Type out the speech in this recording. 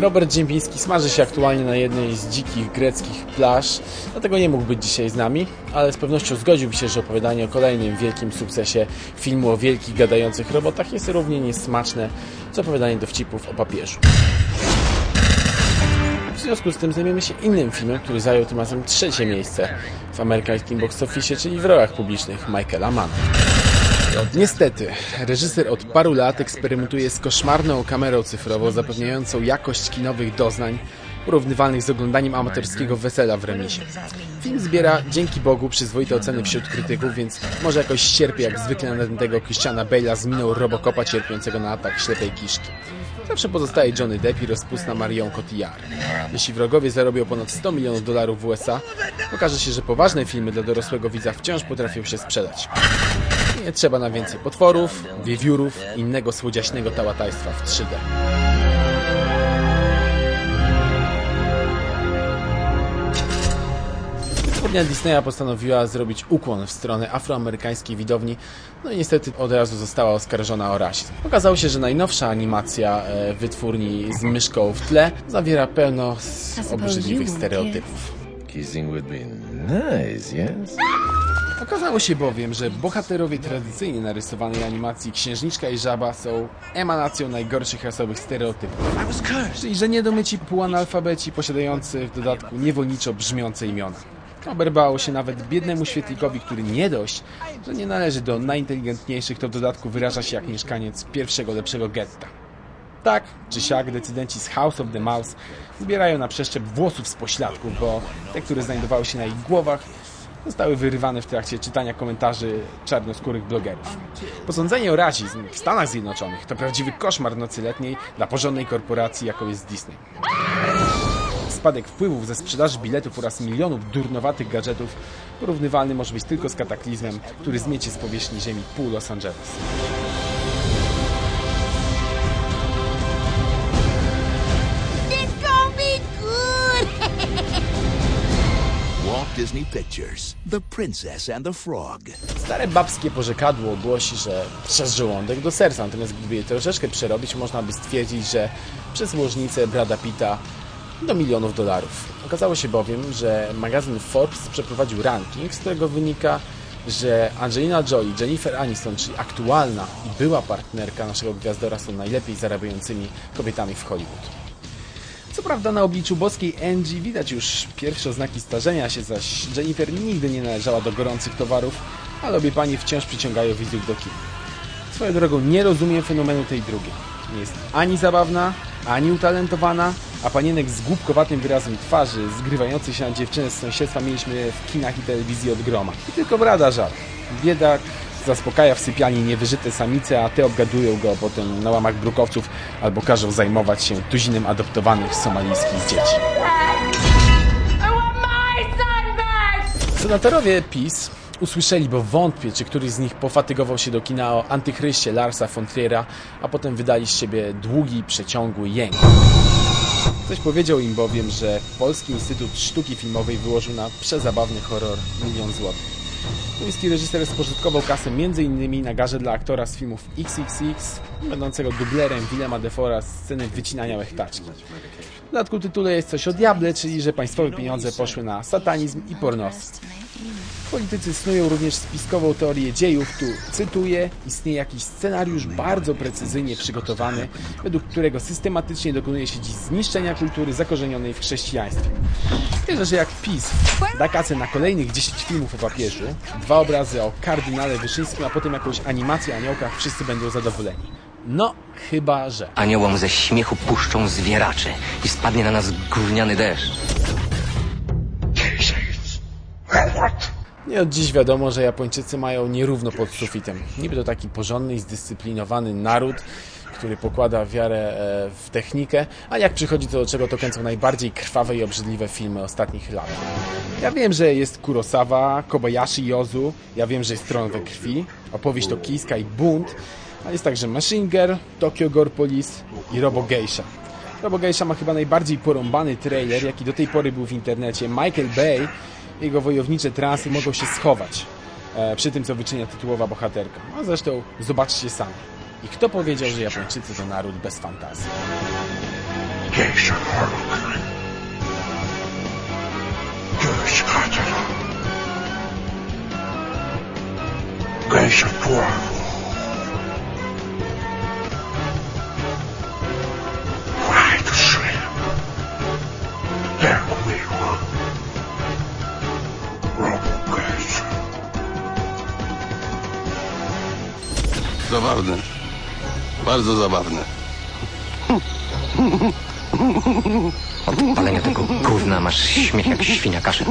Robert Dziębiński smaży się aktualnie na jednej z dzikich greckich plaż, dlatego nie mógł być dzisiaj z nami, ale z pewnością zgodziłby się, że opowiadanie o kolejnym wielkim sukcesie filmu o wielkich gadających robotach jest równie niesmaczne, co opowiadanie dowcipów o papieżu. W związku z tym zajmiemy się innym filmem, który zajął tym razem trzecie miejsce w amerykańskim box office, czyli w rolach publicznych Michaela Manna. Niestety, reżyser od paru lat eksperymentuje z koszmarną kamerą cyfrową zapewniającą jakość kinowych doznań porównywalnych z oglądaniem amatorskiego wesela w remisie. Film zbiera, dzięki Bogu, przyzwoite oceny wśród krytyków, więc może jakoś cierpi jak zwykle na tego Christiana Bale'a z miną Robocopa cierpiącego na atak ślepej kiszki. Zawsze pozostaje Johnny Depp i rozpustna Marion Cotillard. Jeśli wrogowie zarobią ponad 100 milionów dolarów w USA, okaże się, że poważne filmy dla dorosłego widza wciąż potrafią się sprzedać. Nie trzeba na więcej potworów, wiewiórów i innego słodziaśnego tałatajstwa w 3D. Wytwórnia Disneya postanowiła zrobić ukłon w stronę afroamerykańskiej widowni, no i niestety od razu została oskarżona o rasizm. Okazało się, że najnowsza animacja e, wytwórni z myszką w tle zawiera pełno obrzydliwych stereotypów. Kissing would be nice, yes? Okazało się bowiem, że bohaterowie tradycyjnie narysowanej animacji Księżniczka i Żaba są emanacją najgorszych rasowych stereotypów. Czyli, że niedomyci półanalfabeci posiadający w dodatku niewolniczo brzmiące imiona. Oberbało się nawet biednemu świetlikowi, który nie dość, że nie należy do najinteligentniejszych, to w dodatku wyraża się jak mieszkaniec pierwszego lepszego getta. Tak czy siak decydenci z House of the Mouse zbierają na przeszczep włosów z pośladków, bo te, które znajdowały się na ich głowach, zostały wyrywane w trakcie czytania komentarzy czarnoskórych blogerów. Posądzenie o rasizm w Stanach Zjednoczonych to prawdziwy koszmar nocy letniej dla porządnej korporacji, jaką jest Disney. Spadek wpływów ze sprzedaży biletów oraz milionów durnowatych gadżetów porównywalny może być tylko z kataklizmem, który zmiecie z powierzchni ziemi pół Los Angeles. Disney Pictures, The Princess and the Frog. Stare babskie porzekadło głosi, że przez żołądek do serca, natomiast gdyby je troszeczkę przerobić, można by stwierdzić, że przez łożnicę Brada Pitta do milionów dolarów. Okazało się bowiem, że magazyn Forbes przeprowadził ranking, z którego wynika, że Angelina Jolie, Jennifer Aniston, czyli aktualna i była partnerka naszego gwiazdora są najlepiej zarabiającymi kobietami w Hollywood. Co prawda na obliczu boskiej Angie widać już pierwsze oznaki starzenia się, zaś Jennifer nigdy nie należała do gorących towarów, ale obie panie wciąż przyciągają widzów do kin. Swoją drogą nie rozumiem fenomenu tej drugiej. Nie jest ani zabawna, ani utalentowana, a panienek z głupkowatym wyrazem twarzy, zgrywających się na dziewczynę z sąsiedztwa mieliśmy w kinach i telewizji od groma. I tylko brada żal. Biedak zaspokaja w sypialni niewyżyte samice, a te obgadują go potem na łamach brukowców albo każą zajmować się tuzinem adoptowanych somalijskich dzieci. Senatorowie PiS usłyszeli, bo wątpię, czy któryś z nich pofatygował się do kina o antychryście Larsa von Triera, a potem wydali z siebie długi, przeciągły jęk. Ktoś powiedział im bowiem, że Polski Instytut Sztuki Filmowej wyłożył na przezabawny horror milion złotych. Duński reżyser spożytkował kasę m.in. na garze dla aktora z filmów XXX, będącego dublerem Willema Defora z sceny wycinania łechtaczki. W dodatku tytule jest coś o diable, czyli że państwowe pieniądze poszły na satanizm i pornostwo. Politycy snują również spiskową teorię dziejów. Tu cytuję: Istnieje jakiś scenariusz bardzo precyzyjnie przygotowany, według którego systematycznie dokonuje się dziś zniszczenia kultury zakorzenionej w chrześcijaństwie. Wierzę, że jak PiS da kasę na kolejnych 10 filmów o papieżu, dwa obrazy o kardynale Wyszyńskim, a potem jakąś animację o aniołkach, wszyscy będą zadowoleni. No, chyba że. Aniołom ze śmiechu puszczą zwieracze i spadnie na nas gówniany deszcz. Nie od dziś wiadomo, że Japończycy mają nierówno pod sufitem. Niby to taki porządny i zdyscyplinowany naród, który pokłada wiarę e, w technikę, a jak przychodzi to do czego, to kręcą najbardziej krwawe i obrzydliwe filmy ostatnich lat. Ja wiem, że jest Kurosawa, Kobayashi i Ozu, ja wiem, że jest Tron we krwi, opowieść to Kiska i Bunt, ale jest także Machine Girl, Tokyo Gore Police i Robo Geisha. Robo Geisha ma chyba najbardziej porąbany trailer, jaki do tej pory był w internecie. Michael Bay jego wojownicze trasy mogą się schować e, przy tym, co wyczynia tytułowa bohaterka. No, a zresztą zobaczcie sami. I kto powiedział, że Japończycy to naród bez fantazji? Geisha 4 Zabawne. Bardzo zabawne. Od palenia tego gówna masz śmiech jak świnia kaszy.